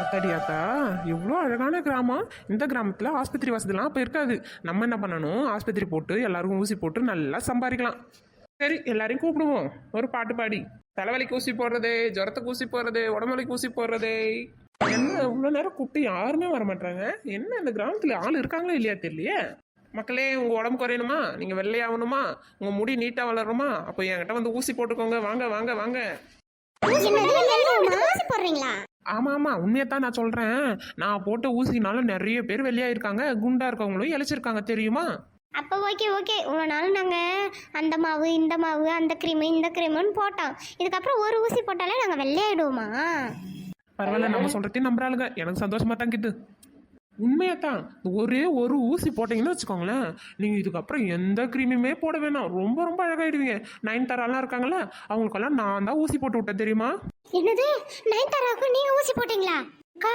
அத்தாடியாத்தா எவ்வளோ அழகான கிராமம். இந்த கிராமத்தில் ஆஸ்பத்திரி வசதிலாம் அப்போ இருக்காது. நம்ம என்ன பண்ணணும்? ஆஸ்பத்திரி போட்டு எல்லாருக்கும் ஊசி போட்டு நல்லா சம்பாதிக்கலாம். சரி எல்லாரையும் கூப்பிடுவோம். ஒரு பாட்டு பாடி. தலைவலிக்கு ஊசி போடுறது ஜுரத்துக்கு ஊசி போடுறது உடம்புலிக்கு ஊசி போடுறது. என்ன இவ்வளோ நேரம் கூப்பிட்டு யாருமே வர மாட்டாங்க என்ன இந்த கிராமத்தில் ஆள் இருக்காங்களா இல்லையா தெரியலையே? மக்களே உங்கள் உடம்பு குறையணுமா? நீங்கள் வெள்ளையாகணுமா உங்கள் முடி நீட்டாக வளரணுமா? அப்போ என்கிட்ட வந்து ஊசி போட்டுக்கோங்க. வாங்க வாங்க வாங்க. ஊசி போடுறீங்களா? ஆமா ஆமா. உண்மையை தான் நான் சொல்றேன். நான் போட்ட ஊசினால நிறைய பேர் வெள்ளையாயிருக்காங்க குண்டா இருக்கவங்களும் இழைச்சிருக்காங்க. தெரியுமா? அப்போ ஓகே ஓகே இவ்வளோ நாள் நாங்கள் அந்த மாவு இந்த மாவு அந்த க்ரீமு இந்த க்ரீமுன்னு போட்டோம். இதுக்கப்புறம் ஒரு ஊசி போட்டாலே நாங்கள் வெள்ளையாயிடுவோமா பரவாயில்ல. நம்ம சொல்றதையும் நம்புறாளுங்க. எனக்கு சந்தோஷமா தான் கிட்டு உண்மையா தான் ஒரே ஒரு ஊசி போட்டீங்கன்னு வச்சுக்கோங்களேன் நீங்க இதுக்கப்புறம் எந்த கிரீமுமே போட வேணாம். ரொம்ப ரொம்ப அழகாயிடுவீங்க. நைன் தராலாம் இருக்காங்களா அவங்களுக்கெல்லாம் நான் தான் ஊசி போட்டு விட்டேன் தெரியுமா? என்னது? நயன்தாராவுக்கு நீங்க ஊசி போட்டீங்களா? அக்கா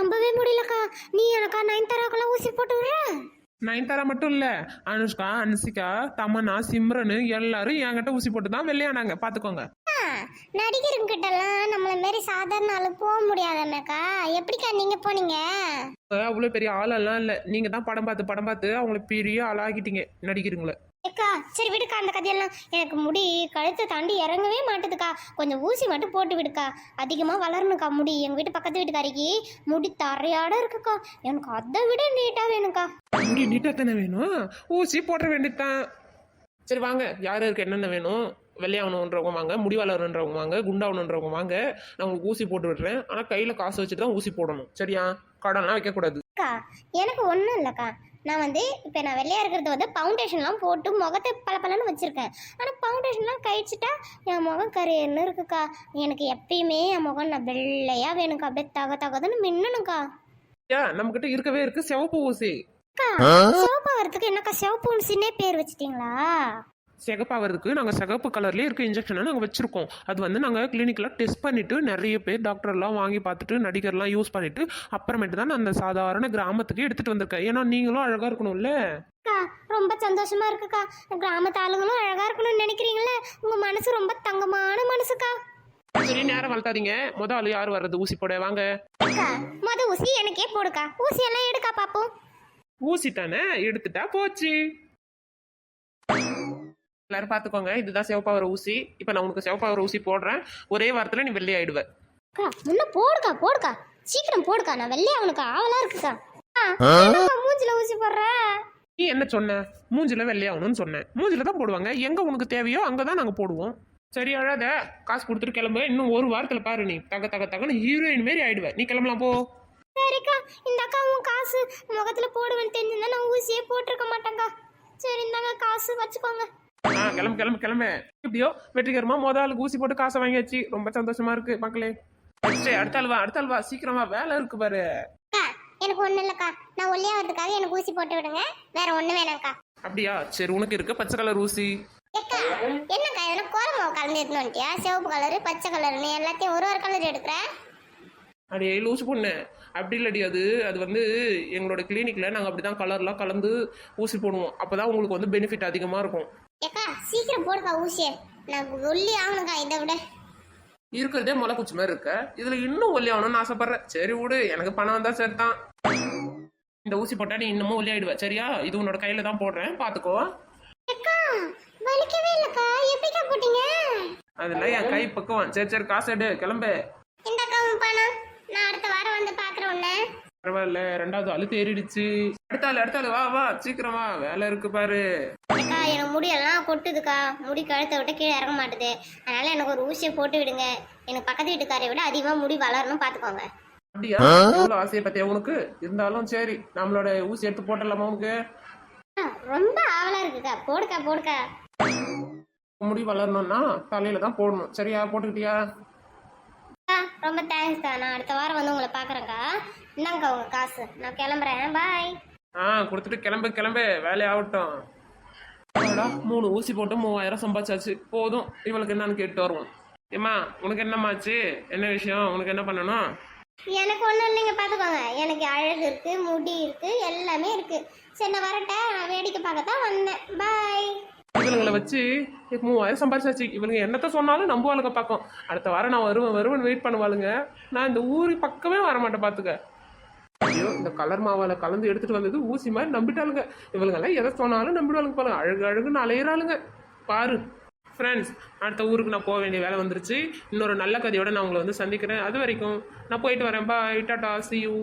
நம்பவே முடியலக்கா. நீ எனக்கா நயன்தாராவுக்குலாம் ஊசி போட்டு விடுற? நயன்தாரா மட்டும் இல்ல அனுஷ்கா அனுசிகா தமன்னா சிம்ரனு எல்லாரும் என்கிட்ட ஊசி போட்டு தான் வெள்ளையானாங்க பாத்துக்கோங்க. நடிகருங்க கிட்டலாம் நம்மள மாரி சாதாரண ஆளு போக முடியாதானக்கா எப்படிக்கா நீங்க போனீங்க? அவ்வளோ பெரிய ஆளெல்லாம் இல்லை. நீங்கள் தான் படம் பார்த்து படம் பார்த்து அவங்கள பெரிய ஆளாகிட்டீங்க நடிக்கிறீங்களே அக்கா சரி விடுக்கா அந்த கதையெல்லாம். எனக்கு முடி கழுத்தை தாண்டி இறங்கவே மாட்டுதுக்கா. கொஞ்சம் ஊசி மட்டும் போட்டு விடுக்கா. அதிகமாக வளரணுக்கா முடி. எங்கள் வீட்டு பக்கத்து வீட்டுக்காரிக்கு முடி தரையாட இருக்குக்கா. எனக்கு அதை விட நீட்டாக வேணும்க்கா. முடி நீட்டாக தானே வேணும்? ஊசி போட வேண்டியதுதான். சரி வாங்க. யார் யாருக்கு என்னென்ன வேணும்? வெள்ளையாகணுன்றவங்க வாங்க முடி வளரணுன்றவங்க வாங்க குண்டாகணுன்றவங்க வாங்க நான் உங்களுக்கு ஊசி போட்டு விடுறேன் ஆனால் கையில் காசு வச்சுட்டு தான் ஊசி போடணும். சரியா? கடன்லாம் வைக்கக்கூடாது. அக்கா எனக்கு ஒன்றும் இல்லைக்கா. நான் வந்து இப்போ நான் வெள்ளையா இருக்கிறது வந்து ஃபவுண்டேஷன்லாம் போட்டு முகத்தை பளபளன்னு வச்சுருக்கேன். ஆனால் ஃபவுண்டேஷன்லாம் கழிச்சிட்டா என் முகம் கரையன்னு இருக்குக்கா. எனக்கு எப்பயுமே என் முகம் நான் வெள்ளையா வேணும்க்கா. அப்படியே தக தகதுன்னு மின்னணுக்கா ஏன் நம்மக்கிட்ட இருக்கவே இருக்கு. சிவப்பு ஊசி. அக்கா சிவப்பு வரதுக்கு என்னக்கா? சிவப்பு ஊசினே பேர் வச்சிட்டீங்களா? சிகப்பாகிறதுக்கு நாங்கள் சிகப்பு கலர்லேயே இருக்க இன்ஜெக்ஷனை நாங்கள் வச்சுருக்கோம். அது வந்து நாங்கள் கிளினிக்கில் டெஸ்ட் பண்ணிவிட்டு நிறைய பேர் டாக்டர்லாம் வாங்கி பார்த்துட்டு நடிகர்லாம் யூஸ் பண்ணிவிட்டு அப்புறமேட்டு தான் அந்த சாதாரண கிராமத்துக்கு எடுத்துகிட்டு வந்திருக்கேன். ஏன்னா நீங்களும் அழகாக இருக்கணும்ல? அக்கா ரொம்ப சந்தோஷமா இருக்குக்கா. கிராமத்து ஆளுங்களும் அழகா இருக்கணும்னு நினைக்கிறீங்களே? உங்க மனசு ரொம்ப தங்கமான மனசுக்கா. சரி நேரம் வளர்த்தாதீங்க. முத ஆளு யார் வர்றது? ஊசி போட வாங்க. மொத ஊசி எனக்கே போடுக்கா. ஊசி எல்லாம் எடுக்கா பாப்போம். ஊசி தானே? எடுத்துட்டா போச்சு. எல்லாரும் பார்த்துக்கோங்க இதுதான் சிவப்பாவர ஊசி. இப்போ நான் உனக்கு சிவப்பாவர ஊசி போடுறேன். ஒரே வாரத்தில் நீ வெள்ளை ஆயிடுவ. அக்கா முன்ன போடுக்கா போடுக்கா. சீக்கிரம் போடுக்கா. நான் வெள்ளையா அவனுக்கு ஆவலா இருக்குக்கா. அக்கா, என்னக்கா மூஞ்சில ஊசி போடுற? நீ என்ன சொன்ன? மூஞ்சில வெள்ளையாகணும்னு சொன்னேன் மூஞ்சில தான் போடுவாங்க. எங்க உனக்கு தேவையோ அங்கே தான் நாங்கள் போடுவோம். சரி அழாத. காசு கொடுத்துட்டு கிளம்பு. இன்னும் ஒரு வாரத்தில் பாரு நீ. தக தக தகன்னு ஹீரோயின் மாரி ஆயிடுவ. நீ கிளம்பலாம் போ. சரிக்கா இந்த அக்காவும் காசு முகத்துல போடுவேன்னு தெரிஞ்சிருந்தா நான் ஊசியே போட்டிருக்க மாட்டேங்க்கா சரி இந்தாங்க காசு வச்சுக்கோங்க. ஆ கிளம்பு கிளம்பு கிளம்பு. எப்படியோ வெற்றிகரமா மொத ஆளுக்கு ஊசி போட்டு காசை வாங்கியாச்சு. ரொம்ப சந்தோஷமா இருக்கு மக்களே. சரி அடுத்த ஆள் வா அடுத்த ஆள் வா சீக்கிரமா வேலை இருக்கு பாரு. எனக்கு ஒன்றும் இல்லைக்கா. நான் ஒல்லியா வரதுக்காக எனக்கு ஊசி போட்டு விடுங்க. வேற ஒன்றும் வேணாம்க்கா அப்படியா? சரி உனக்கு இருக்கு பச்சை கலர் ஊசி. என்னக்கா இதெல்லாம் கோலமாவு கலந்து எடுத்துன்னு வந்துட்டியா? சிவப்பு கலரு பச்சை கலர்னு எல்லாத்தையும் ஒரு ஒரு கலர் எடுக்கிறேன் அடே லூசு பொண்ணு. அப்படி இல்லடி அது. அது வந்து எங்களோட கிளினிக்ல நாங்கள் அப்படி தான் கலர்லாம் கலந்து ஊசி போடுவோம். அப்பதான் உங்களுக்கு வந்து பெனிஃபிட் அதிகமாக இருக்கும். ஏக்கா சீக்கிரம் போடுக்கா ஊசியை. நான் ஒல்லி ஆகணுக்கா இதை விட. இருக்கிறதே முளை குச்சி மாதிரி இருக்க. இதுல இன்னும் ஒல்லி ஆகணும்னு ஆசைப்படுறேன். சரி விடு எனக்கு பணம் வந்தா சரி தான் இந்த ஊசி போட்டா நீ இன்னமும் ஒல்லி ஆயிடுவ. சரியா? இது உன்னோட கையில தான் போடுறேன். பாத்துக்கோ. ஏக்கா வலிக்கவே இல்லைக்கா. எப்படிக்கா போட்டீங்க? அதெல்லாம் என் கை பக்குவம் சரி சரி காசு எடு. கிளம்பு. இந்தக்கா உன் பணம். நான் அடுத்த வாரம் வந்து பார்க்குறேன் உன்னை. பரவாயில்ல. ரெண்டாவது அழுத்து ஏறிடுச்சு. அடுத்த ஆள் அடுத்த ஆள். வா வா. சீக்கிரமா வேலை இருக்கு பாரு. எனக்கு முடியெல்லாம் கொட்டுதுக்கா. முடி கழுத்தை விட்டு கீழே இறங்க மாட்டுது. அதனால எனக்கு ஒரு ஊசியை போட்டு விடுங்க. எனக்கு பக்கத்து வீட்டுக்காரை விட அதிகமாக முடி வளரணும் பார்த்துக்கோங்க அப்படியா? எவ்வளவு ஆசையை பத்தியா உனக்கு? இருந்தாலும் சரி நம்மளோட ஊசி எடுத்து போட்டலாமா உனக்கு? ஆ, ரொம்ப ஆவலா இருக்குக்கா. போடுக்கா போடுக்கா. முடி வளரணும்னா தலையில தான் போடணும். சரியா? போட்டுக்கிட்டியா? அக்கா, ரொம்ப தேங்க்ஸ்க்கா நான் அடுத்த வாரம் வந்து உங்களை பார்க்குறேங்க்கா இந்தாங்கக்கா உங்கள் காசு. நான் கிளம்புறேன். பாய் ஆ கொடுத்துட்டு கிளம்பு கிளம்பு. வேலை ஆகட்டும். அடடா, மூணு ஊசி போட்டு மூவாயிரம் சம்பாதிச்சாச்சு. போதும் இவளுக்கு என்னன்னு கேட்டு வருவோம். ஏம்மா உனக்கு என்னம்மாச்சு? என்ன விஷயம்? உனக்கு என்ன பண்ணணும்? எனக்கு ஒன்றும் இல்லைங்க பார்த்துக்கோங்க எனக்கு அழகு இருக்கு முடி இருக்கு எல்லாமே இருக்கு. சரி நான் வரட்டேன் நான் வேடிக்கை பார்க்க தான் வந்தேன். பாய் இவளுங்களை வச்சு மூவாயிரம் சம்பாரிச்சாச்சு இவளுங்க என்னத்த சொன்னாலும் நம்புவாளுங்க பக்கம். அடுத்த வாரம் நான் வருவேன் வருவேன் வெயிட் பண்ணுவாளுங்க. நான் இந்த ஊர் பக்கமே வர மாட்டேன் பார்த்துக்க ஐயோ இந்த கலர் மாவால கலந்து எடுத்துட்டு வந்தது ஊசி மாதிரி நம்பிட்டாளுங்க. இவளுங்கெல்லாம் எதை சொன்னாலும் நம்பிடுவாளுங்க பாருங்க அழகு அழகுன்னு அலையிறாளுங்க. பாரு ஃப்ரெண்ட்ஸ் அடுத்த ஊருக்கு நான் போக வேண்டிய வேலை வந்துருச்சு. இன்னொரு நல்ல கதையோட நான் உங்களை வந்து சந்திக்கிறேன். அது வரைக்கும் நான் போயிட்டு வரேன். பாய் டாடா சி யூ